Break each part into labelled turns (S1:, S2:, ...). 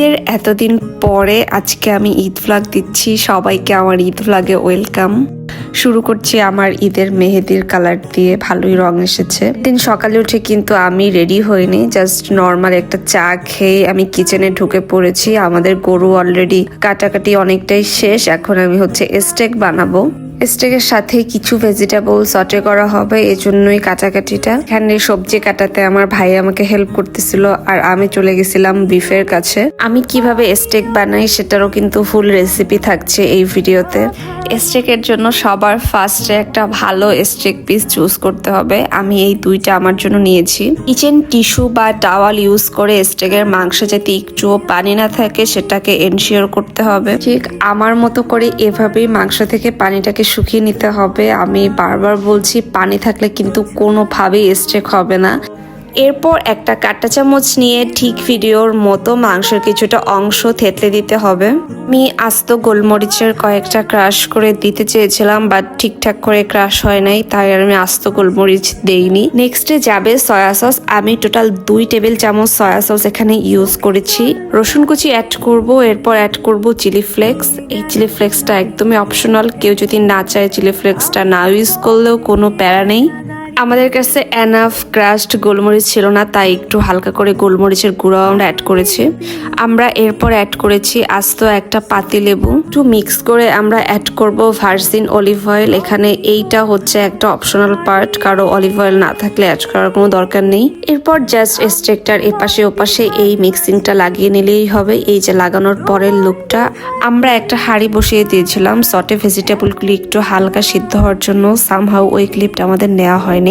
S1: ঈদের এতদিন পরে আজকে আমি ঈদ ফ্লাগ দিচ্ছি। সবাইকে আমার ঈদ ফ্লাগে ওয়েলকাম শুরু করছি আমার ঈদের মেহেদির কালার দিয়ে, ভালোই রং এসেছে। দিন সকালে উঠে কিন্তু আমি রেডি হইনি জাস্ট নর্মাল একটা চা খেয়ে আমি কিচেনে ঢুকে পড়েছি। আমাদের গরু অলরেডি কাটাকাটি অনেকটাই শেষ, এখন আমি হচ্ছে স্টেক বানাবো। স্টেকের সাথে কিছু ভেজিটেবল সটে করা হবে, এজন্যই কাটাকাটিটা। এখানে সবজি কাটাতে আমার ভাই আমাকে হেল্প করতেছিল আর আমি চলে গেছিলাম বিফের কাছে। আমি কীভাবে স্টেক বানাই সেটারও কিন্তু ফুল রেসিপি থাকছে এই ভিডিওতে স্টেকের জন্য সবার ফার্স্টে একটা ভালো স্টেক পিস চুজ করতে হবে। আমি এই দুইটা আমার জন্য নিয়েছি। কিচেন টিস্যু বা টাওয়াল ইউজ করে স্টেকের মাংস যাতে একটুও পানি না থাকে, সেটাকে এনশিওর করতে হবে। ঠিক আমার মতো করে এভাবেই মাংস থেকে পানিটাকে শুকিয়ে নিতে হবে। আমি বারবার বলছি পানি থাকলে কিন্তু কোনোভাবেই স্টেক হবে না। এরপর একটা কাঁটা চামচ নিয়ে ঠিক ভিডিওর মতো মাংসের কিছুটা অংশ থেতলে দিতে হবে। আমি আস্ত গোলমরিচের কয়েকটা ক্রাশ করে দিতে চেয়েছিলাম, বাট ঠিকঠাক করে ক্রাশ হয় নাই, তাই আমি আস্ত গোলমরিচ দেইনি। নেক্সটে যাবে সয়া সস আমি টোটাল দুই টেবিল চামচ সয়া সস এখানে ইউজ করেছি। রসুন কুচি অ্যাড করব, এরপর অ্যাড করব চিলি ফ্লেক্স এই চিলি ফ্লেক্সটা একদমই অপশনাল কেউ যদি না চায় চিলি ফ্লেক্সটা না ইউজ করলেও কোনো প্যারা নেই। আমাদের কাছে এনাফ ক্রাস্ট গোলমরিচ ছিল না, তাই একটু হালকা করে গোলমরিচের গুঁড়ো আমরা অ্যাড করেছি। আমরা এরপর অ্যাড করেছি আস্ত একটা পাতি লেবু। একটু মিক্স করে আমরা অ্যাড করব ভার্জিন অলিভ অয়েল এখানে এইটা হচ্ছে একটা অপশনাল পার্ট কারও অলিভ অয়েল না থাকলে অ্যাড করার কোনো দরকার নেই। এরপর জাস্ট স্ট্রেকটার এপাশে ওপাশে এই মিক্সিংটা লাগিয়ে নিলেই হবে। এই যে লাগানোর পরের লুকটা আমরা একটা হাঁড়ি বসিয়ে দিয়েছিলাম। সটে ভেজিটেবলগুলি একটু হালকা সিদ্ধ হওয়ার জন্য সামহাউ ওই ক্লিপটা আমাদের নেওয়া হয়নি।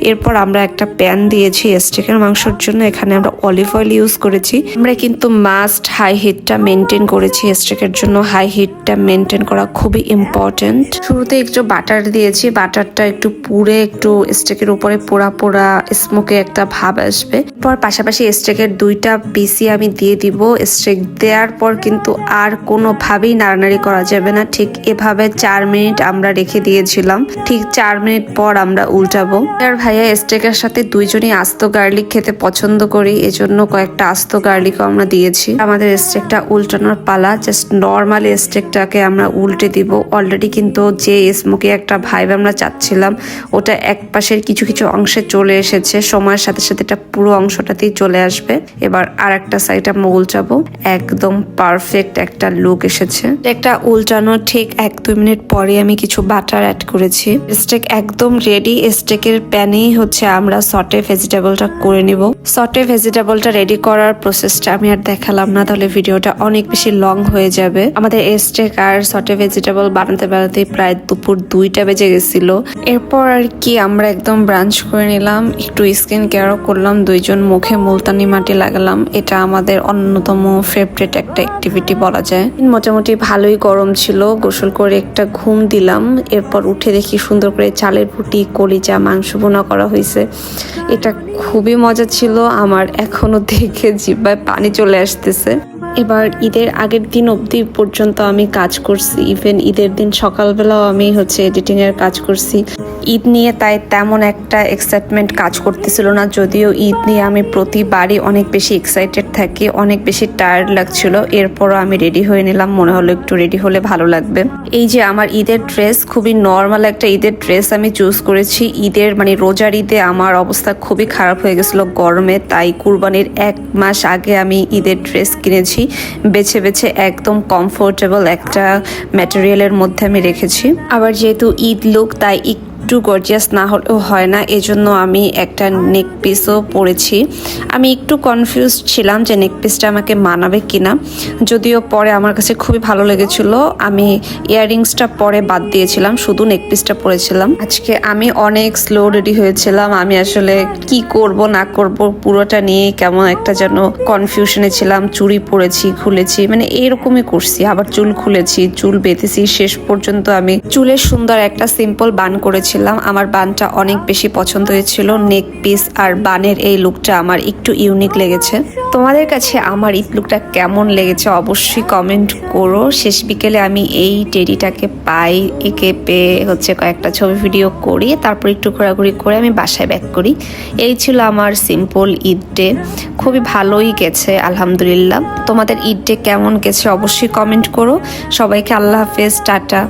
S1: এরপর আমরা একটা প্যান দিয়েছি স্টেকের মাংসর জন্য। এখানে আমরা অলিভ অয়েল ইউজ করেছি। আমরা কিন্তু মাস্ট হাই হিটটা মেনটেন করেছি স্টেকের জন্য। হাই হিটটা মেনটেন করা খুবই ইম্পর্টেন্ট শুরুতে একটু বাটার দিয়েছি। বাটারটা একটু পুড়ে একটু স্টেকের উপরে পোড়া পোড়া স্মোকে একটা ভাব আসবে। পর পাশাপাশি স্টেকের দুইটা পিসি আমি দিয়ে দিব। স্টেক দেওয়ার পর কিন্তু আর কোনোভাবেই নাড়ানাড়ি করা যাবে না। ঠিক এভাবে চার মিনিট আমরা রেখে দিয়েছিলাম। ঠিক চার মিনিট পর আমরা উল্টাবো। আর ভাইয়া স্টেকের সাথে দুইজনই আস্ত গার্লিক খেতে পছন্দ করি, এজন্য কয়েকটা আস্ত গার্লিকও আমরা দিয়েছি। আমাদের স্টেকটা উল্টানোর পালা জাস্ট নর্মাল স্টেকটাকে আমরা উল্টে দিব। অলরেডি কিন্তু যে স্মোকি একটা ভাইব আমরা চাচ্ছিলাম, ওটা এক পাশের কিছু কিছু অংশে চলে এসেছে। সময়ের সাথে সাথে এটা পুরো অংশটাতেই চলে আসবে। এবার আর একটা সাইড আমরা উল্টাবো। একদম পারফেক্ট একটা লুক এসেছে। একটা উল্টানো ঠিক এক দুই মিনিট পরে আমি কিছু বাটার অ্যাড করেছি। স্টেক একদম রেডি স্টেকের প্যানেই হচ্ছে আমরা সটে ভেজিটেবলটা করে নিব। সটে ভেজিটেবলটা রেডি করার প্রসেসটা আমি আর দেখালাম না, তাহলে ভিডিওটা অনেক বেশি লং হয়ে যাবে। আমাদের স্টেক আর সটে ভেজিটেবল বানাতে বানাতে প্রায় দুপুর দুইটা বেজে গেছিল। এরপর আর কি আমরা একদম ব্রাঞ্চ করে নিলাম, একটু স্কিন কেয়ারও করলাম, দুইজন মুখে মুলতানি মাটি লাগালাম। এটা আমাদের অন্যতম ফেভারিট একটা অ্যাক্টিভিটি বলা যায়। মোটামুটি ভালোই গরম ছিল, গোসল করে একটা ঘুম দিলাম। এরপর উঠে দেখি সুন্দর করে চালের রুটি কলিজা মাংস বোনা করা হয়েছে। এটা খুবই মজা ছিল। আমার এখনও দেখে জিব্বায় পানি চলে আসতেছে। এবার ঈদের আগের দিন অবধি পর্যন্ত আমি কাজ করছি। ইভেন ঈদের দিন সকালবেলাও আমি হচ্ছে এডিটিং এর কাজ করছি। ঈদ নিয়ে তাই তেমন একটা এক্সাইটমেন্ট কাজ করতেছিল না। যদিও ঈদ নিয়ে আমি প্রতিবারই অনেক বেশি এক্সাইটেড থাকি, অনেক বেশি টায়ার্ড লাগছিল। এরপরও আমি রেডি হয়ে নিলাম, মনে হলো একটু রেডি হলে ভালো লাগবে। এই যে আমার ঈদের ড্রেস খুবই নর্মাল একটা ঈদের ড্রেস আমি চুজ করেছি। ঈদের মানে রোজার ঈদে আমার অবস্থা খুবই খারাপ হয়ে গেছিল গরমে, তাই কুরবানির এক মাস আগে আমি ঈদের ড্রেস কিনেছি। বেছে বেছে একদম কমফোর্টেবল একটা ম্যাটেরিয়ালের মধ্যে আমি রেখেছি। আবার যেহেতু ঈদ লুক তাই একটু গর্জিয়াস না হলেও হয় না, এজন্য আমি একটা নেক পিসও পরেছি। আমি একটু কনফিউজ ছিলাম যে নেক পিসটা আমাকে মানাবে কিনা। যদিও পরে আমার কাছে খুবই ভালো লেগেছিল, আমি ইয়াররিংসটা পরে বাদ দিয়েছিলাম, শুধু নেক পিসটা পরেছিলাম। আজকে আমি অনেক স্লো রেডি হয়েছিলাম, আমি আসলে কি করব, না করব, পুরোটা নিয়ে কেমন একটা যেন কনফিউশনে ছিলাম, চুড়ি পরেছি, খুলেছি মানে এরকমই করছি, আবার চুল খুলেছি, চুল বেঁধেছি, শেষ পর্যন্ত আমি চুলের সুন্দর একটা সিম্পল বান করেছিলাম। নিয়েছিলাম আমার বানটা অনেক বেশি পছন্দ হয়েছিল। নেক পিস আর বানের এই লুকটা আমার একটু ইউনিক লেগেছে। তোমাদের কাছে আমার ঈদ লুকটা কেমন লেগেছে অবশ্যই কমেন্ট করো। শেষ বিকেলে আমি এই টেডিটাকে পাই, একে পেয়ে হচ্ছে কয়েকটা ছবি ভিডিও করি, তারপর একটু ঘোরাঘুরি করে আমি বাসায় ব্যাক করি। এই ছিল আমার সিম্পল ঈদ ডে খুবই ভালোই গেছে, আলহামদুলিল্লাহ। তোমাদের ঈদ ডে কেমন গেছে অবশ্যই কমেন্ট করো। সবাইকে আল্লাহ হাফেজ, টাটা।